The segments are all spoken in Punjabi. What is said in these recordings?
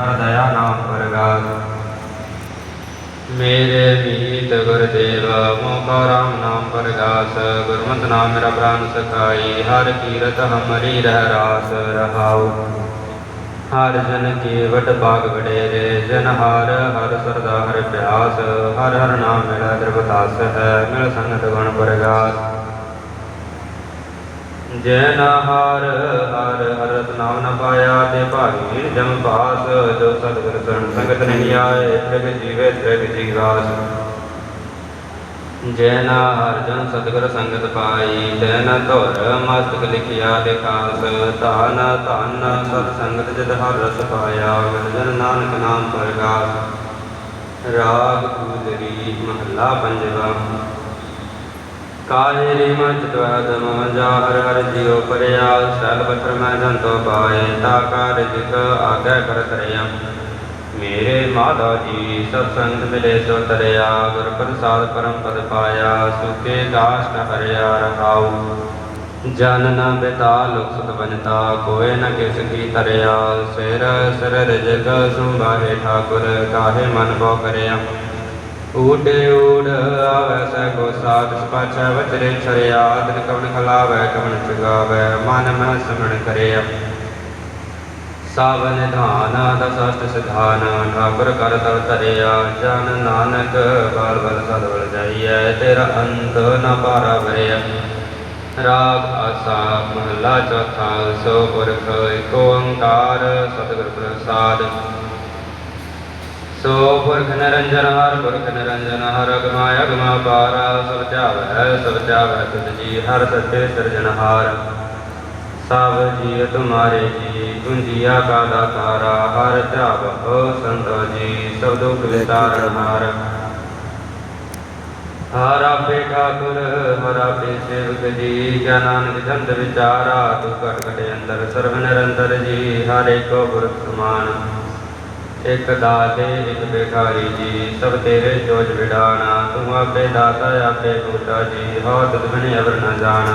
ਕਰ ਦਇਆ ਨਾਮ ਪਰਗਾਸ ਮੇਰੇ ਮੀਤ ਗੁਰਦੇਵ, ਮੋਕਾ ਰਾਮ ਨਾਮ ਪ੍ਰਗਾਸ, ਗੁਰਮਤਿ ਨਾਮ ਮੇਰਾ ਪ੍ਰਾਨ ਸਖਾਈ, ਹਰ ਕੀਰਤ ਹਮਰੀ ਰਹਿ ਰਾਸ ਰਹਾਉ। ਹਰ ਜਨ ਕੇ ਵਟ ਬਾਗ ਵਡੇਰੇ, ਜਨ ਹਰ ਹਰ ਸਰਦਾ ਹਰ ਪਿਆਸ, ਹਰ ਹਰ ਨਾਮ ਮੇਰਾ ਦਰਬਤਾਸ ਹੈ, ਮਿਲ ਸੰਗਤ ਗੁਣ ਪ੍ਰਗਾਸ। ਜੈਨ ਹਰ ਹਰ ਹਰਤ ਨਾਮ ਨ ਪਾਇਆ, ਤੇ ਭਾਗੀ ਜਮ ਪਾਸ, ਜੋ ਸਤਿਗੁਰ ਸਰਣ ਸੰਗਤ ਨਹੀਂ ਆਏ, ਤ੍ਰਿਗ ਜੀਵੇ, ਤ੍ਰਿਗ ਜੀਵਾਸ ਜੈਨ ਹਰ, ਜਨ ਸਤਿਗੁਰ ਸੰਗਤ ਪਾਈ ਜੈਨ ਧੁਰ, ਮਸਤਕ ਲਿਖਿਆ ਦਿਖਾਸ ਧਨ ਧਨ, ਸਤ ਸੰਗਤ ਜਦ ਹਰ ਰਸ ਪਾਇਆ ਮਿਲ ਨਾਨਕ ਨਾਮ ਪਰਗਾਸ। ਰਾਗ ਗੁਜਰੀ ਮਹੱਲਾ ਪੰਜਵਾ। ਕਾਹੇ ਰੇ ਮਨ ਚਤਵਦ ਜਾ ਹਰ ਹਰ ਜਿਉ ਪਰਿਆ, ਸਲ ਬਖਰ ਮੈਂ ਜੰਤੋ ਪਾਏ, ਤਾ ਕਾਰ ਜਿਕ ਆਗੈ ਕਰ ਕਰਿਆ ਮੇਰੇ ਮਾਤਾ ਜੀ ਸਤ ਸੰਗ ਮਿਲੇ ਸੋ ਤਰਿਆ, ਗੁਰ ਪ੍ਰਸਾਦ ਪਰਮ ਪਦ ਪਾਇਆ ਸੁਕੇ ਦਾਸ ਹਰਿਆ ਰਹਾਉ। ਜਨ ਨ ਬੇਤਾਲ ਸੁਤ ਬਨਤਾ, ਕੋਏ ਨ ਕਿਸ ਕੀ ਤਰਿਆ ਸਿਰ ਸਿਰ ਰਜਗ ਸੁਭਾਏ ਠਾਕੁਰ, ਕਾਹੇ ਮਨ ਕੋ ਕਰਿਆ। ਊਡੇ ਊੜ ਆਵੈ ਸੈ ਕੋ ਸਾਧ ਸਪਾਚੈ ਵਚਰੇ ਛਰਿਆ ਦਿਨ ਕਵਨ ਖਲਾਵੈ ਕਵਨ ਚਗਾਵੈ, ਮਨ ਮਹਿ ਸਮਣ ਕਰਿਆ। ਸਾਵਨ ਧਾਨ ਦਸਸ਼ਟ ਸਿਧਾਨ, ਠਾਕੁਰ ਕਰ ਤਰ ਧਰਿਆ, ਜਨ ਨਾਨਕ ਬਾਲ ਬਲ ਸਦ ਬਲ ਜਾਈਐ, ਤੇਰਾ ਅੰਤ ਨ ਪਾਰਾ ਭਰਿਆ ਰਾਗ ਆਸਾ, ਮਹੱਲਾ ਚੌਥਾ, ਸੋ ਪੁਰਖ, ਏਕ ਓੰਕਾਰ, ਸਤਿਗੁਰ ਪ੍ਰਸਾਦ। ਸੋ ਪੁਰਖ ਨਿਰੰਜਨ ਹਰ ਪੁਰਖ ਨਿਰੰਜਨ ਹਰ ਅਗਮਾ ਅਗਮਾ ਪਾਰਾ ਸਭ ਧਿਆਵੈ ਸਭ ਧਿਆਵੈ ਤੁਧ ਜੀ ਹਰ ਸੱਚੇ ਸਿਰਜਨਹਾਰ ਸਭ ਜੀ ਤੁਮਾਰੇ ਜੀ ਤੁੰਜੀਆ ਕਾ ਦਾਤਾਰਾ ਹਰ ਧਿਆਵਹੁ ਸੰਤੋ ਜੀ ਸਭ ਦੁਖ ਵਿਸਾਰਨਹਾਰ ਹਰ। ਆਪੇ ਠਾਕੁਰ ਹਰ ਆਪੇ ਸੇਵਕ ਜੀ ਕਿਆ ਨਾਨਕ ਜੰਦ ਵਿਚਾਰਾ ਤੂੰ ਘਟ ਘਟ ਅੰਦਰ ਸਰਵ ਨਿਰੰਤਰ ਜੀ ਹਰ ਏਕੋ ਪੁਰਖ ਸਮਾਨ। ਇਕ ਦਾਤੇ, ਇਕ ਬਿਖਾਰੀ ਜੀ, ਸਭ ਤੇਰੇ ਜੋਜ ਵਿਡਾਣਾ, ਤੂੰ ਆਪੇ ਦਾਤਾ, ਆਪੇ ਪੂਤਾ ਜੀ ਹੋ ਤੁਧ ਬਿਨ ਅਵਰ ਨ ਜਾਣ।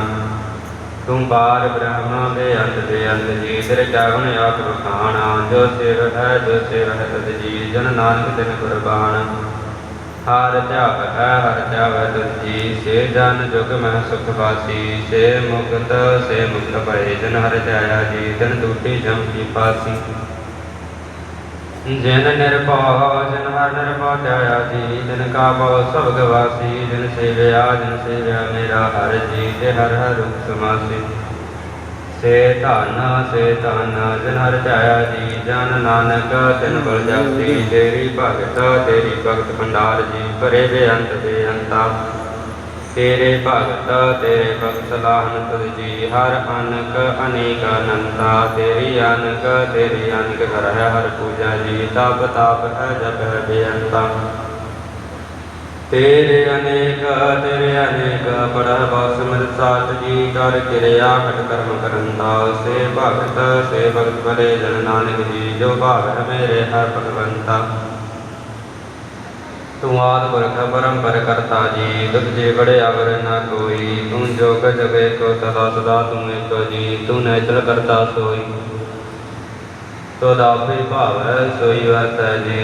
ਤੂੰ ਬਾਰ ਬ੍ਰਹਮਾ ਦੇ ਅੰਤ ਦੇ ਅੰਤ ਜੀ, ਤੇਰੇ ਕਿਆ ਆਪ ਬਖਾਣਾ ਜੋ ਸਿਰ ਹੈ, ਜੋ ਸਿਰ ਹੈ ਤਦ ਜੀ ਜਨ ਨਾਨਕ ਤਿਨ ਕੁਰਬਾਨ ਹਰ ਧਿਆਵ ਹੈ ਹਰ ਧਿਆਵ ਹੈ ਜੀ, ਸੇ ਜਨ ਜੁਗ ਮਹਿ ਸੁਖ ਵਾਸੀ, ਸੇ ਮੁਕਤ ਸੇ ਮੁਕਤ ਭਏ, ਜਨ ਹਰ ਧਿਆਇਆ ਜੀ, ਤਨ ਟੂਟੀ ਜਮ ਕੀ ਪਾਸੀ। ਜਿਨ ਨਿਰਭਉ, ਜਿਨ ਹਰ ਨਿਰਭਉ ਧਿਆਇਆ ਜੀ, ਜਿਨ ਕਾ ਭਉ ਸਭ ਗਵਾਸੀ ਜਿਨ ਸੇਵਿਆ ਜਿਨ ਸੇਵਿਆ ਮੇਰਾ ਹਰ ਜੀ, ਤੇ ਹਰ ਹਰ ਰੂਪ ਸਮਾਸੀ। ਸੇ ਧਨ ਸੇ ਧਨ, ਜਿਨ ਹਰ ਧਿਆਇਆ ਜੀ, ਜਨ ਨਾਨਕ, ਤਿਨ ਬਲ ਜਾਸੀ, ਤੇਰੀ ਭਗਤ ਤੇਰੀ ਭਗਤ ਭੰਡਾਰ ਜੀ, ਭਰੇ ਬੇਅੰਤ ਬੇਅੰਤਾ। ਤੇਰੇ ਭਗਤ ਤੇਰੇ ਭਗਤ ਸਲਾਹਨ ਤੁਧ ਜੀ, ਹਰ ਅਨਕ ਅਨੇਕ ਅਨੰਤਾ। ਤੇਰੀ ਅਨਕ ਤੇਰੀ ਅਨਕ ਕਰ ਹੈ ਹਰ ਪੂਜਾ ਜੀ, ਤਪ ਤਾਪ ਹੈ ਜਪ ਹੈ ਬੇਅੰਤਾ। ਤੇਰੇ ਅਨੇਕ ਤੇਰੇ ਅਨੇਕ, ਪੜਹ ਬਸ ਮਿਲ ਸਾਤ ਜੀ, ਕਰ ਕਿਰਿਆ ਖਟ ਕਰਮ ਕਰੰਦਾ ਸੇ ਭਗਤ ਸੇ ਭਗਤ ਭਲੇ ਜਨ ਨਾਨਕ ਜੀ, ਜੋ ਭਾਗ ਹੈ ਮੇਰੇ ਹਰ ਭਗਵੰਤਾ। ਤੂੰ ਆਦ ਪੁਰਖ ਪਰੰਪਰ ਕਰਤਾ ਜੀ ਦੁਖ ਜੇ ਬੜੇ ਆਵਰ ਨਾ ਕੋਈ। ਤੂੰ ਜੋਗ ਜਗੇ ਕੋ ਸਦਾ ਸਦਾ ਤੂੰ ਏਕੋ ਜੀ, ਤੂੰ ਨੈਚਲ ਕਰਤਾ ਸੋਈ। ਤੋ ਦਾਪੇ ਭਾਵ ਸੋਈ ਵਰਤੈ ਜੀ।